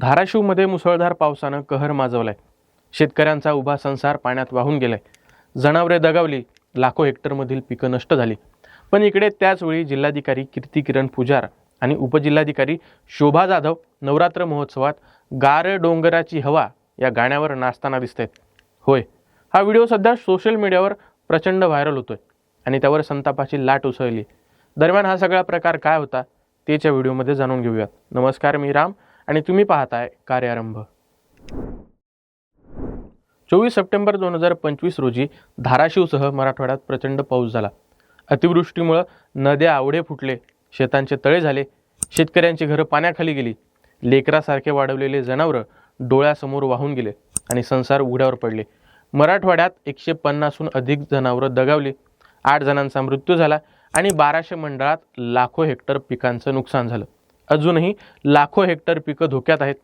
धाराशिवमध्ये मुसळधार पावसानं कहर माजवलाय. शेतकऱ्यांचा उभा संसार पाण्यात वाहून गेलाय. जनावरे दगावली लाखो हेक्टरमधील पिकं नष्ट झाली. पण इकडे त्याचवेळी जिल्हाधिकारी कीर्ती किरण पुजार आणि उपजिल्हाधिकारी शोभा जाधव नवरात्र महोत्सवात गार डोंगराची हवा या गाण्यावर नाचताना दिसत आहेत होय हा व्हिडिओ सध्या सोशल मीडियावर प्रचंड व्हायरल होतोय आणि त्यावर संतापाची लाट उसळली. दरम्यान हा सगळा प्रकार काय होता तेच्या व्हिडिओमध्ये जाणून घेऊयात. नमस्कार मी राम. आणि तुम्ही पाहताय कार्यारंभ. चोवीस सप्टेंबर दोन हजार पंचवीस रोजी धाराशिवसह मराठवाड्यात प्रचंड पाऊस झाला. अतिवृष्टीमुळं नद्या आवडे फुटले शेतांचे तळे झाले शेतकऱ्यांची घरं पाण्याखाली गेली लेकरासारखे वाढवलेले जनावरं डोळ्यासमोर वाहून गेले आणि संसार उघड्यावर पडले. मराठवाड्यात एकशे पन्नासहून अधिक जनावरं दगावली आठ जणांचा मृत्यू झाला आणि बाराशे मंडळात लाखो हेक्टर पिकांचं नुकसान झालं. अजूनही लाखो हेक्टर पिकं धोक्यात आहेत.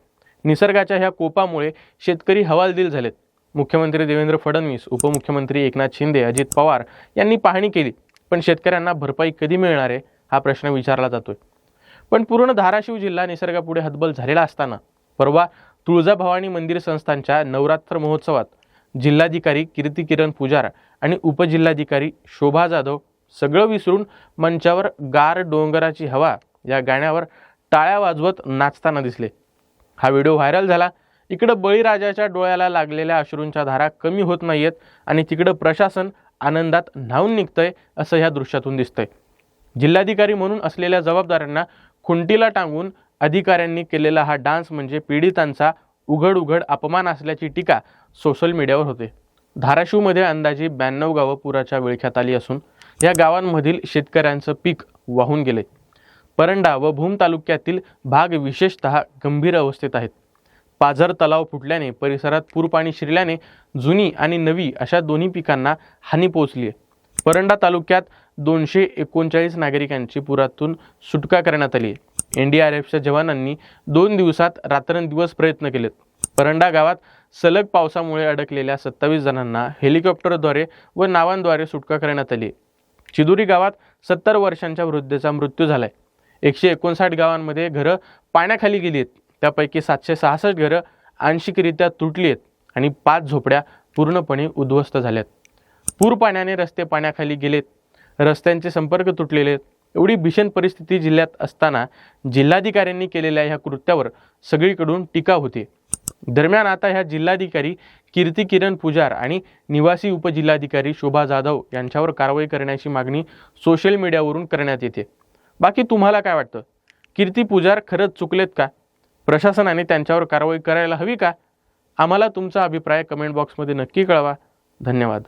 निसर्गाच्या ह्या कोपामुळे शेतकरी हवालदिल झालेत. मुख्यमंत्री देवेंद्र फडणवीस उपमुख्यमंत्री एकनाथ शिंदे अजित पवार यांनी पाहणी केली पण शेतकऱ्यांना भरपाई कधी मिळणार आहे हा प्रश्न विचारला जातोय. पण पूर्ण धाराशिव जिल्हा निसर्गापुढे हतबल झालेला असताना परवा तुळजाभवानी मंदिर संस्थांच्या नवरात्र महोत्सवात जिल्हाधिकारी कीर्ती किरण पुजार आणि उपजिल्हाधिकारी शोभा जाधव सगळं विसरून मंचावर गार डोंगराची हवा या गाण्यावर टाळ्या वाजवत नाचताना दिसले. हा व्हिडिओ व्हायरल झाला. इकडं बळीराजाच्या डोळ्याला लागलेल्या अश्रूंच्या धारा कमी होत नाहीयेत आणि तिकडं प्रशासन आनंदात न्हावून निघतंय असं ह्या दृश्यातून दिसतंय. जिल्हाधिकारी म्हणून असलेल्या जबाबदाऱ्यांना खुंटीला टांगून अधिकाऱ्यांनी केलेला हा डान्स म्हणजे पीडितांचा उघड उघड अपमान असल्याची टीका सोशल मीडियावर होते. धाराशिवमध्ये अंदाजे ब्याण्णव गावं पुराच्या विळख्यात आली असून या गावांमधील शेतकऱ्यांचं पीक वाहून गेले परंडा व भूम तालुक्यातील भाग विशेषतः गंभीर अवस्थेत आहेत. पाझर तलाव फुटल्याने परिसरात पूरपाणी शिरल्याने जुनी आणि नवी अशा दोन्ही पिकांना हानी पोहोचली आहे परंडा तालुक्यात दोनशे एकोणचाळीस नागरिकांची पुरातून सुटका करण्यात आली आहे एन डी आर एफच्या जवानांनी दोन दिवसात रात्रंदिवस प्रयत्न केलेत. परंडा गावात सलग पावसामुळे अडकलेल्या सत्तावीस जणांना हेलिकॉप्टरद्वारे व नावांद्वारे सुटका करण्यात आली चिदुरी गावात सत्तर वर्षांच्या वृद्धेचा मृत्यू झालाय. एकशे एकोणसाठ गावांमध्ये घरं पाण्याखाली गेली आहेत त्यापैकी सातशे सहासष्ट घरं आंशिकरित्या तुटली आहेत आणि पाच झोपड्या पूर्णपणे उद्ध्वस्त झाल्यात. पूर पाण्याने रस्ते पाण्याखाली गेलेत. रस्त्यांचे संपर्क तुटलेले आहेत. एवढी भीषण परिस्थिती जिल्ह्यात असताना जिल्हाधिकाऱ्यांनी केलेल्या ह्या कृत्यावर सगळीकडून टीका होते. दरम्यान आता ह्या जिल्हाधिकारी कीर्ती किरण पुजार आणि निवासी उपजिल्हाधिकारी शोभा जाधव यांच्यावर कारवाई करण्याची मागणी सोशल मीडियावरून करण्यात येते. बाकी तुम्हाला काय वाटतं? कीर्ती पुजार खरंच चुकलेत का? प्रशासनाने त्यांच्यावर कारवाई करायला हवी का? आम्हाला तुमचा अभिप्राय कमेंट बॉक्समध्ये नक्की कळवा. धन्यवाद.